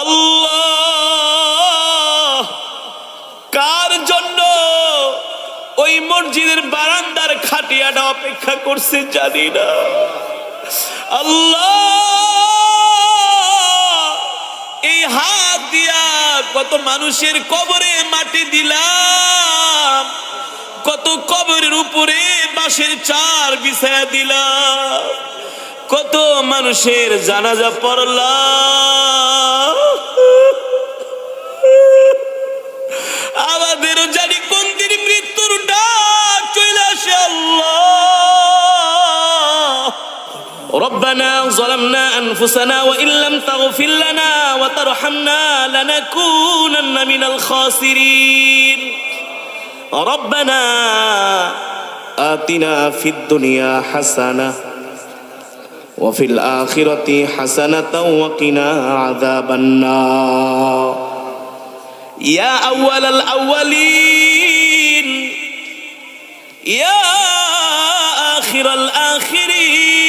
আল্লাহ, কার জন্য ওই মসজিদের বারান্দার খাটিয়াটা অপেক্ষা করছে জানি না। আল্লাহ, এই হাত দিয়া কত মানুষের কবরে মাটি দিলাম, কত কবরের উপরে বাঁশের চার বিছায়া দিলাম, কত মানুষের জানাজা পড়লাম। ربنا ظلمنا أنفسنا وإن لم تغفر لنا وترحمنا لنكونن من الخاسرين. ربنا آتنا في الدنيا حسنة وفي الآخرة حسنة وقنا عذاب النار. يا أول الأولين يا آخر الآخرين.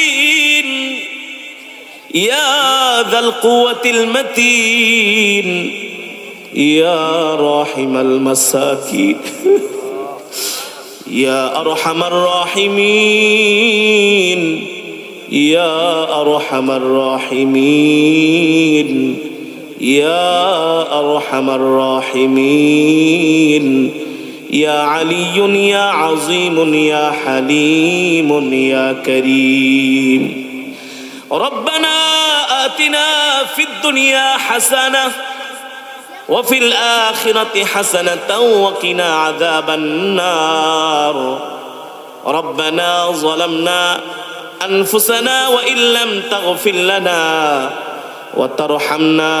يا ذا القوة المتين يا راحم المساكين يا أرحم الراحمين يا أرحم الراحمين يا أرحم الراحمين يا علي يا عظيم يا حليم يا كريم. ربنا آتنا في الدنيا حسنة وفي الآخرة حسنة وقنا عذاب النار ربنا ظلمنا أنفسنا وإن لم تغفر لنا وترحمنا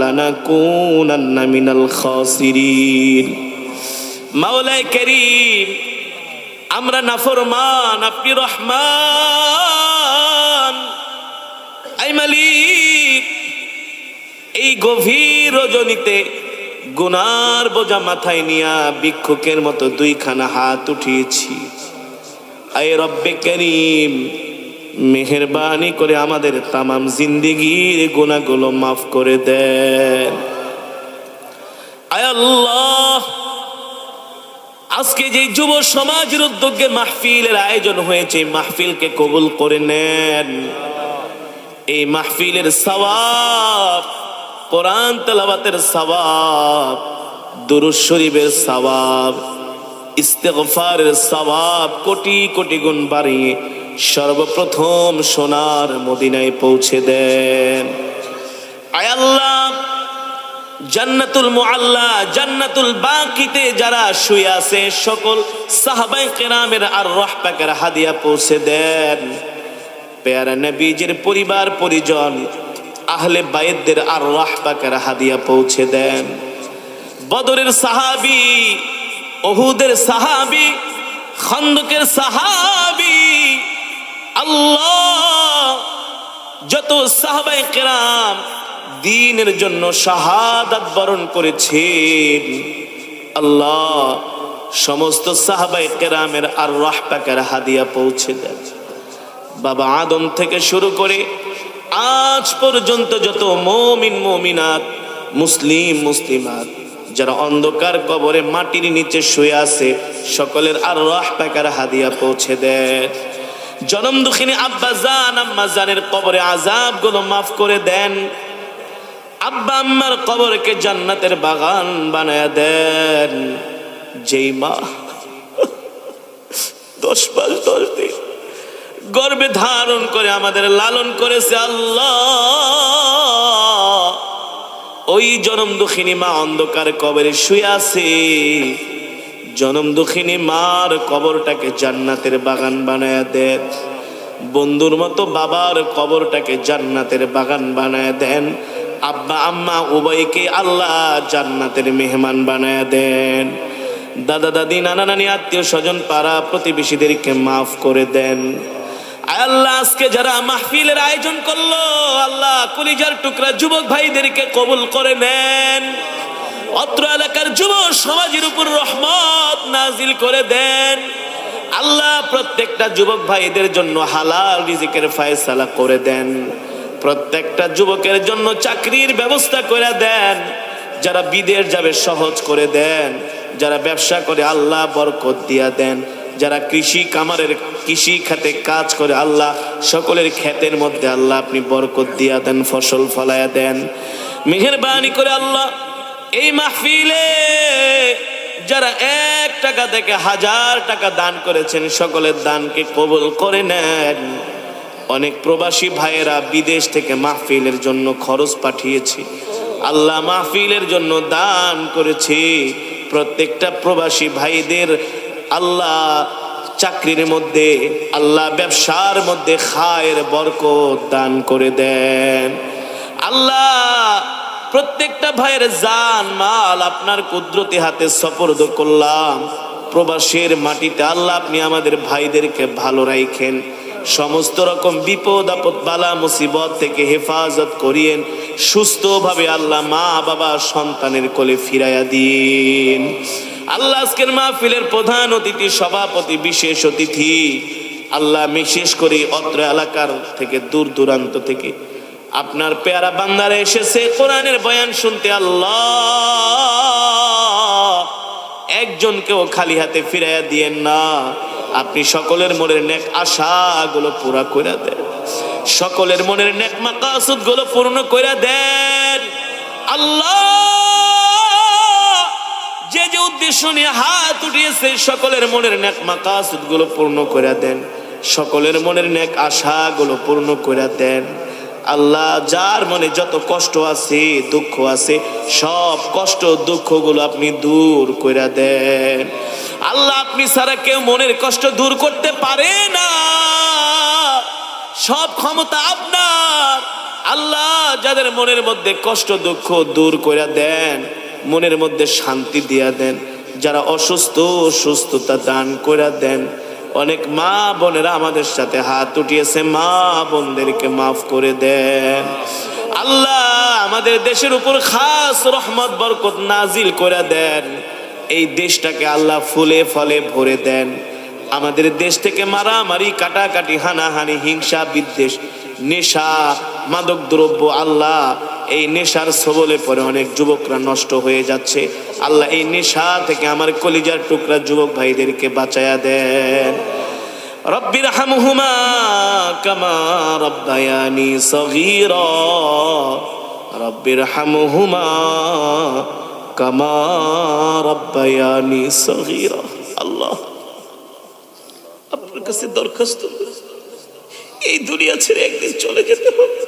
لنكونن من الخاسرين মাওলাই করিম আমরা নাফরমান আপনি রহমান আই মালিক, এই গভীর রজনীতে গুনার বোঝা মাথায় নিয়া ভিক্ষুকের মতো দুইখানা হাত উঠিয়েছি। আয় রব্বে করিম, মেহরবানি করে আমাদের তামাম জিন্দিগির গুণাগুলো মাফ করে দেন। আল্লাহ, আজকে যে যুব সমাজের উদ্যোগে মাহফিলের আয়োজন হয়েছে, মাহফিলকে কবুল করে নেন। এই মাহফিলের সওয়াব, কোরআন তেলাবাতের সওয়াব, দুরুদ শরীফের সওয়াব, ইস্তেগফারের সওয়াব কোটি কোটি গুণ বাড়িয়ে সর্বপ্রথম সোনার মদিনায় পৌঁছে দেন। আয় আল্লাহ, জান্নাতুল মুআল্লা, জান্নাতুল বাকিতে যারা শুয়ে আছে, সকল সাহাবাই কেরামের আর রহপাকের হাদিয়া পৌঁছে দেন। পেয়ারা নবীজির পরিবার, পরিজন, আহলে বাইদদের আর রহপাকের হাদিয়া পৌঁছে দেন। বদরের সাহাবি, ওহুদের সাহাবি, খন্দকের সাহাবি, আল্লাহ যত সাহাবাই কেরাম দিনের জন্য শাহাদাত বরণ করেছেন, আল্লাহ সমস্ত সাহাবাই কেরামের আর রাহপাকের হাদিয়া পৌঁছে দেন। বাবা আদম থেকে শুরু করে আজ পর্যন্ত যত মমিন, মমিনাত, মুসলিম, মুসলিমাত, যারা অন্ধকার কবরে মাটির নিচে শুয়ে আছে, সকলের আর রাহপাকের হাদিয়া পৌঁছে দেয় জনম দুঃখিনী আব্বা জান, আম্মা জানের কবরে আজাবগুলো মাফ করে দেন। আব্বা আম্মার কবরকে জান্নাতের বাগান বানায় দেন। যেই মা, দশ মাস, দশ দিন গর্বে ধারণ করে আমাদের লালন করেছে আল্লাহ। ওই জনম দুঃখিনী মা অন্ধকার কবরে শুয়ে আছে। জনম দুঃখিনী মার কবরটাকে জান্নাতের বাগান বানায় দেন। বন্ধুর মতো বাবার কবরটাকে জান্নাতের বাগান বানায় দেন। আব্বা, আম্মা, উভয়কে আল্লাহ জান্নাতের মেহমান বানায় দেন। দাদা, দাদি, নানা, নানি, আত্মীয় স্বজন, পাড়া প্রতিবেশীদেরকে মাফ করে দেন। আল্লাহ, আজকে যারা মাহফিলের আয়োজন করল, আল্লাহ কলিজার টুকরা যুবক ভাইদেরকে কবুল করে নেন। অত্র এলাকার যুব সমাজের উপর রহমত নাজিল করে দেন। আল্লাহ প্রত্যেকটা যুবক ভাইদের জন্য হালাল রিজিকের ফায়সালা করে দেন। প্রত্যেকটা যুবকের জন্য চাকরির ব্যবস্থা করে দেন। যারা বিদেশ যাবে সহজ করে দেন। যারা ব্যবসা করে আল্লাহ বরকত দিয়া দেন। যারা কৃষি কামারের কৃষি খাতে কাজ করে, আল্লাহ সকলের ক্ষেতের মধ্যে আল্লাহ আপনি বরকত দিয়া দেন, ফসল ফলায়া দেন। মেহেরবানি করে আল্লাহ এই মাহফিলে যারা এক টাকা থেকে হাজার টাকা দান করেছেন, সকলের দানকে কবুল করে নেন। অনেক প্রবাসী ভাইয়েরা বিদেশ থেকে মাহফিলের জন্য খরচ পাঠিয়েছে। আল্লাহ মাহফিলের জন্য দান করেছে। প্রত্যেকটা প্রবাসী ভাইদের আল্লাহ চাকরির মধ্যে, আল্লাহ ব্যবসার মধ্যে খায়ের বরকত দান করে দেন। আল্লাহ প্রত্যেকটা ভাইয়ের জান, মাল আপনার কুদরতি হাতে সপর্দ করলাম। প্রবাসের মাটিতে আল্লাহ আপনি আমাদের ভাইদেরকে ভালো রাখেন সমস্ত রকম বিপদ, আপদ, বালা, মুসিবত থেকে হেফাজত করিয়েন। সুস্থভাবে আল্লাহ মা বাবা সন্তানের কোলে ফিরাইয়া দিন। আল্লাহ আজকের মাহফিলের প্রধান অতিথি, সভাপতি, বিশেষ অতিথি। আল্লাহ বিশেষ করে অত্র এলাকার থেকে, দূর দূরান্ত থেকে আপনার পেয়ারা বান্দারে এসেছে। কোরআনের বয়ান শুনতে আল্লাহ। একজনকেও খালি হাতে ফিরাইয়া দিয়েন না। আপনি সকলের মনের নেক আশাগুলো পুরা করে দেন। সকলের মনের নেক মাকাসুদগুলো পূর্ণ করে দেন। আল্লাহ! উদ্দেশ্য নিয়ে হাত উঠিয়েছে, সকলের মনের নেক মাকাসুদগুলো পূর্ণ করে দেন। সকলের মনের নেক আশাগুলো পূর্ণ করে দেন। আল্লাহ যার মনে যত কষ্ট আছে, দুঃখ আছে, সব কষ্ট দুঃখগুলো আপনি দূর করে দেন। আল্লাহ আপনি ছাড়া কেউ মনের কষ্ট দূর করতে পারে না। সব ক্ষমতা আপনার। আল্লাহ যাদের মনের মধ্যে কষ্ট দুঃখ দূর করে দেন মনের মধ্যে শান্তি দিয়া দেন। যারা অসুস্থ সুস্থতা দান করে দেন। অনেক মা বোনেরা আমাদের সাথে হাত উঠিয়েছে, মা বোনদেরকে মাফ করে দেন। আল্লাহ আমাদের দেশের উপর খাস রহমত, বরকত নাজিল করে দেন। এই দেশটাকে আল্লাহ ফুলে ফলে ভরে দেন। আমাদের দেশ থেকে মারামারি, কাটাকাটি, হানাহানি, হিংসা, বিদ্বেষ, নেশা মাদক দ্রব্য আল্লাহ এই নেশার সবলে পরে অনেক যুবকরা নষ্ট হয়ে যাচ্ছে। আল্লাহ এই নেশা থেকে আমার কলিজার টুকরা যুবক ভাইদেরকে বাঁচায়া দেন। রব্বির হামহুমা কামা রব্বায়ানি সগীরা। রব্বির হামহুমা কামা রব্বায়ানি সগীরা। আল্লাহ, আপনার কাছে দরখাস্ত। এই দুনিয়া ছেড়ে একদিন চলে যেতে হবে।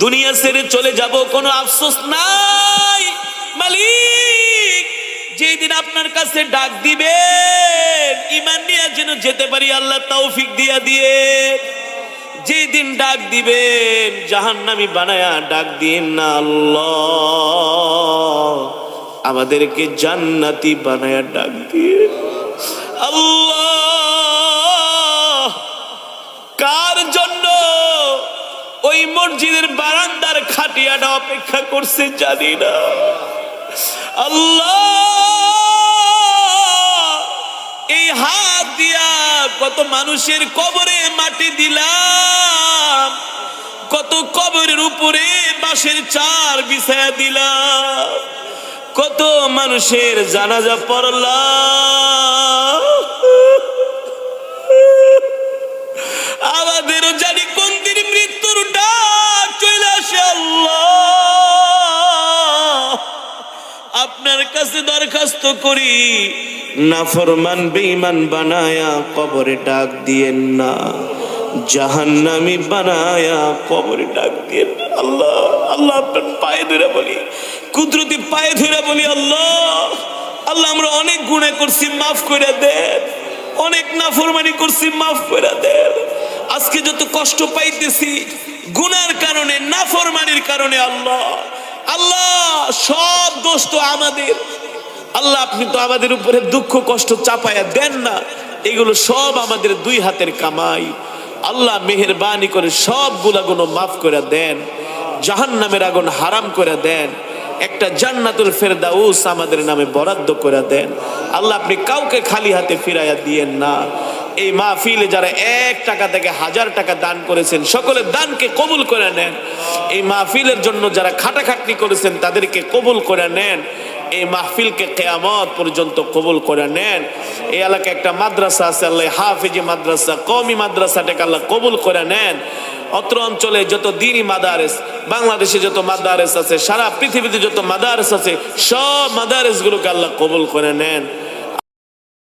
দুনিয়া ছেড়ে চলে যাব, কোনো আফসোস নাই। মালিক, যেদিন আপনার কাছে ডাক দিবে ইমান নিয়ে যেন যেতে পারি, আল্লাহ তৌফিক দিয়া দিয়ে। যেদিন ডাক দিবেন, জাহান্নামি বানায়া ডাক দিন না আল্লাহ। আমাদেরকে জান্নাতি বানায়া ডাক দিয়ে আল্লাহ। কার জন্য ওই মসজিদের বারান্দার খাটিয়াটা অপেক্ষা করছে, জানি না। আল্লাহ, এই হাত দিয়া কত মানুষের কবরে মাটি দিলাম, কত কবরের উপরে বাঁশের চার বিছায়া দিলাম, কত মানুষের জানাজা পড়লাম। কাছে দরখাস্ত করি, নাফরমান বেঈমান বানায়া কবরে ডাক দিয়েন না। জাহান্নামি বানায়া কবরে ডাক দিয়েন। আল্লাহ আল্লাহ আপনার পায়ে ধরে বলি, কুদরতি পায়ে ধরে বলি, আল্লাহ আল্লাহ আমরা অনেক গুণে করছি, মাফ করে দেন। অনেক নাফরমানি করছি, মাফ করে দেন। আজকে যত কষ্ট পাইতেছি, গুনার কারণে, নাফরমানির কারণে আল্লাহ আল্লাহ, সব দোষ তো আমাদের। আল্লাহ, আপনি তো আমাদের উপরে দুঃখ, কষ্ট চাপায়া দেন না। এগুলো সব আমাদের দুই হাতের কামাই। আল্লাহ মেহেরবানি করে সব গুণাগুলো মাফ করে দেন। জাহান নামের আগুন হারাম করে দেন। একটা জান্নাতুল ফেরদাউস আমাদের নামে বরাদ্দ করে দেন। আল্লাহ, আপনি কাউকে খালি হাতে ফিরাইয়া দিয়েন না। এই মাহফিলে যারা এক টাকা থেকে হাজার টাকা দান করেছেন সকলের দানকে কবুল করে নেন। এই মাহফিলের জন্য যারা খাটাখাটনি করেছেন, তাদেরকে কবুল করে নেন। এই মাহফিলকে কেয়ামত পর্যন্ত কবুল করে নেন। এই এলাকায় একটা মাদ্রাসা আছে, আল্লাহ হাফিজি মাদ্রাসা কমি মাদ্রাসাটাকে আল্লাহ কবুল করে নেন। অত্র অঞ্চলে যত দিনই মাদারেস, বাংলাদেশে যত মাদারেস আছে, সারা পৃথিবীতে যত মাদারেস আছে, সব মাদারেসগুলোকে আল্লাহ কবুল করে নেন।